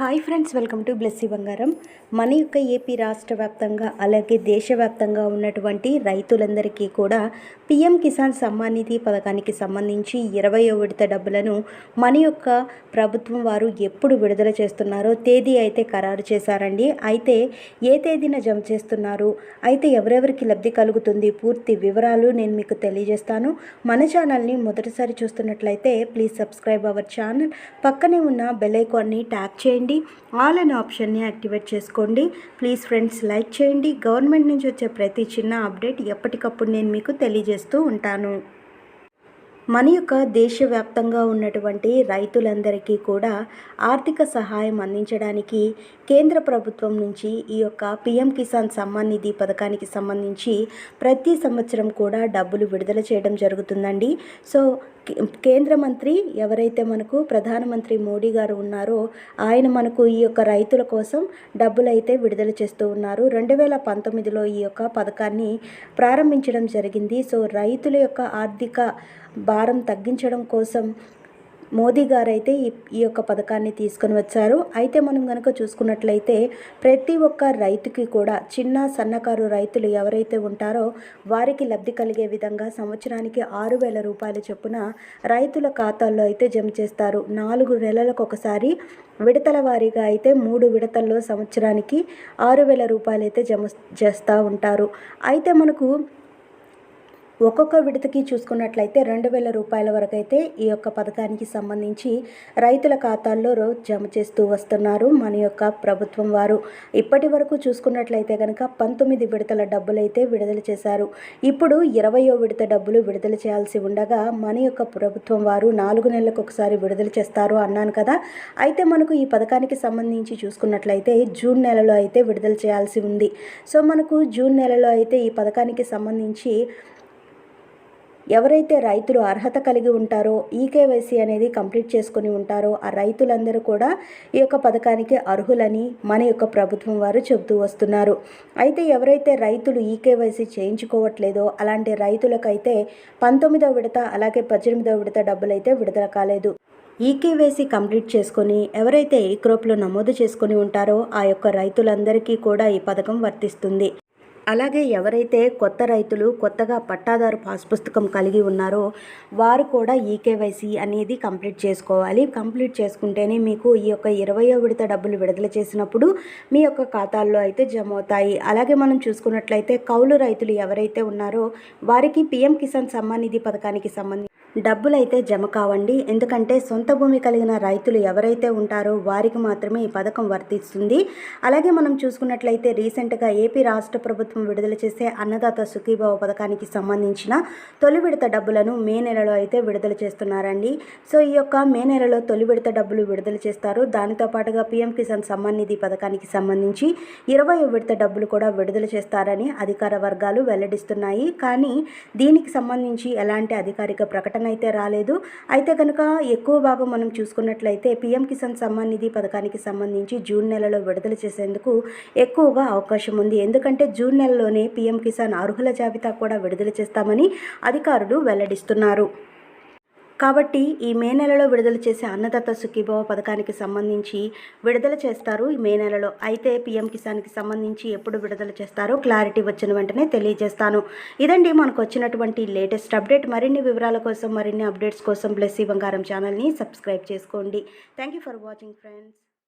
Hi friends welcome to Blessy Bangaram. మన యొక్క AP రాష్ట్ర వ్యాప్తంగా అలాగే దేశవ్యాప్తంగా ఉన్నటువంటి రైతులందరికీ కూడా పిఎం కిసాన్ సమ్మాన్ నిధి పథకానికి సంబంధించి ఇరవయో విడత డబ్బులను మన యొక్క ప్రభుత్వం వారు ఎప్పుడు విడుదల చేస్తున్నారో తేదీ అయితే ఖరారు చేశారండి. అయితే ఏ తేదీన జమ చేస్తున్నారు? అయితే ఎవరెవరికి లబ్ధి కలుగుతుంది? పూర్తి వివరాలు నేను మీకు తెలియజేస్తాను. మన ఛానల్ని మొదటిసారి చూస్తున్నట్లయితే ప్లీజ్ సబ్స్క్రైబ్ అవర్ ఛానల్. పక్కనే ఉన్న బెల్ ఐకాన్ని ట్యాప్ చేయండి. ఆల్ అనే ఆప్షన్ని యాక్టివేట్ చేసుకోండి. ప్లీజ్ ఫ్రెండ్స్ లైక్ చేయండి. గవర్నమెంట్ నుంచి వచ్చే ప్రతి చిన్న అప్డేట్ ఎప్పటికప్పుడు నేను మీకు తెలియజేస్తూ ఉంటాను. మన యొక్క దేశవ్యాప్తంగా ఉన్నటువంటి రైతులందరికీ కూడా ఆర్థిక సహాయం అందించడానికి కేంద్ర ప్రభుత్వం నుంచి ఈ యొక్క పిఎం కిసాన్ సమ్మాన్ నిధి పథకానికి సంబంధించి ప్రతి సంవత్సరం కూడా డబ్బులు విడుదల చేయడం జరుగుతుందండి. సో కే- కేంద్ర మంత్రి ఎవరైతే మనకు ప్రధానమంత్రి మోడీ గారు ఉన్నారో ఆయన మనకు ఈ యొక్క రైతుల కోసం డబ్బులైతే విడుదల చేస్తూ ఉన్నారు. రెండు వేల పంతొమ్మిదిలో ఈ యొక్క పథకాన్ని ప్రారంభించడం జరిగింది. సో రైతుల యొక్క ఆర్థిక భారం తగ్గించడం కోసం మోదీ గారైతే ఈ ఈ యొక్క పథకాన్ని తీసుకొని వచ్చారు. అయితే మనం కనుక చూసుకున్నట్లయితే ప్రతి ఒక్క రైతుకి కూడా చిన్న సన్నకారు రైతులు ఎవరైతే ఉంటారో వారికి లబ్ధి కలిగే విధంగా సంవత్సరానికి ఆరు వేల రూపాయల చొప్పున రైతుల ఖాతాల్లో అయితే జమ చేస్తారు. నాలుగు నెలలకు ఒకసారి విడతల వారీగా అయితే మూడు విడతల్లో సంవత్సరానికి ఆరు వేల రూపాయలు అయితే జమ చేస్తూ ఉంటారు. అయితే మనకు ఒక్కొక్క విడతకి చూసుకున్నట్లయితే రెండు వేల రూపాయల వరకు అయితే ఈ యొక్క పథకానికి సంబంధించి రైతుల ఖాతాల్లో రోజు జమ చేస్తూ వస్తున్నారు మన యొక్క ప్రభుత్వం వారు. ఇప్పటి వరకు చూసుకున్నట్లయితే కనుక పంతొమ్మిది విడతల డబ్బులు అయితే విడుదల చేశారు. ఇప్పుడు ఇరవయో విడత డబ్బులు విడుదల చేయాల్సి ఉండగా మన యొక్క ప్రభుత్వం వారు నాలుగు నెలలకు ఒకసారి విడుదల చేస్తారు అన్నాను కదా. అయితే మనకు ఈ పథకానికి సంబంధించి చూసుకున్నట్లయితే జూన్ నెలలో అయితే విడుదల చేయాల్సి ఉంది. సో మనకు జూన్ నెలలో అయితే ఈ పథకానికి సంబంధించి ఎవరైతే రైతులు అర్హత కలిగి ఉంటారో ఈకేవైసీ అనేది కంప్లీట్ చేసుకొని ఉంటారో ఆ రైతులందరూ కూడా ఈ యొక్క పథకానికి అర్హులని మన యొక్క ప్రభుత్వం వారు చెబుతూ వస్తున్నారు. అయితే ఎవరైతే రైతులు ఈకేవైసీ చేయించుకోవట్లేదో అలాంటి రైతులకైతే పంతొమ్మిదవ విడత అలాగే పద్దెనిమిదో విడత డబ్బులు అయితే విడుదల కాలేదు. ఈకేవైసీ కంప్లీట్ చేసుకొని ఎవరైతే ఈ క్రోప్లో నమోదు చేసుకొని ఉంటారో ఆ యొక్క రైతులందరికీ కూడా ఈ పథకం వర్తిస్తుంది. అలాగే ఎవరైతే కొత్త రైతులు కొత్తగా పట్టాదారు పాస్ పుస్తకం కలిగి ఉన్నారో వారు కూడా ఈకేవైసీ అనేది కంప్లీట్ చేసుకోవాలి. కంప్లీట్ చేసుకుంటేనే మీకు ఈ యొక్క ఇరవయో విడత డబ్బులు విడుదల చేసినప్పుడు మీ యొక్క ఖాతాల్లో అయితే జమ అవుతాయి అలాగే మనం చూసుకున్నట్లయితే కౌలు రైతులు ఎవరైతే ఉన్నారో వారికి పిఎం కిసాన్ సమ్మాన్ నిధి పథకానికి సంబంధించి డబ్బులు అయితే జమ కావండి. ఎందుకంటే సొంత భూమి కలిగిన రైతులు ఎవరైతే ఉంటారో వారికి మాత్రమే ఈ పథకం వర్తిస్తుంది. అలాగే మనం చూసుకున్నట్లయితే రీసెంట్గా ఏపీ రాష్ట్ర ప్రభుత్వం విడుదల చేసే అన్నదాత సుఖీభావ పథకానికి సంబంధించిన తొలి విడత డబ్బులను మే నెలలో అయితే విడుదల చేస్తున్నారండి. సో ఈ యొక్క మే నెలలో తొలి విడత డబ్బులు విడుదల చేస్తారు. దానితో పాటుగా పీఎం కిసాన్ సమ్మాన్ నిధి పథకానికి సంబంధించి ఇరవై విడత డబ్బులు కూడా విడుదల చేస్తారని అధికార వర్గాలు వెల్లడిస్తున్నాయి. కానీ దీనికి సంబంధించి ఎలాంటి అధికారిక ప్రకటన అయితే రాలేదు. అయితే కనుక ఎక్కువ భాగం మనం చూసుకున్నట్లయితే పీఎం కిసాన్ సమ్మాన్ నిధి పథకానికి సంబంధించి జూన్ నెలలో విడుదల చేసేందుకు ఎక్కువగా అవకాశం ఉంది. ఎందుకంటే జూన్ నెలలోనే పీఎం కిసాన్ అర్హుల జాబితా కూడా విడుదల చేస్తామని అధికారులు వెల్లడిస్తున్నారు. కాబట్టి ఈ మే నెలలో విడుదల చేసే అన్నదాత సుఖీభవ పథకానికి సంబంధించి విడుదల చేస్తారు. ఈ మే నెలలో అయితే పీఎం కిసాన్కి సంబంధించి ఎప్పుడు విడుదల చేస్తారో క్లారిటీ వచ్చిన వెంటనే తెలియజేస్తాను. ఇదండి మనకు వచ్చినటువంటి లేటెస్ట్ అప్డేట్. మరిన్ని వివరాల కోసం మరిన్ని అప్డేట్స్ కోసం బ్లెస్సీ బంగారం ఛానల్ని సబ్స్క్రైబ్ చేసుకోండి. Thank you for watching friends.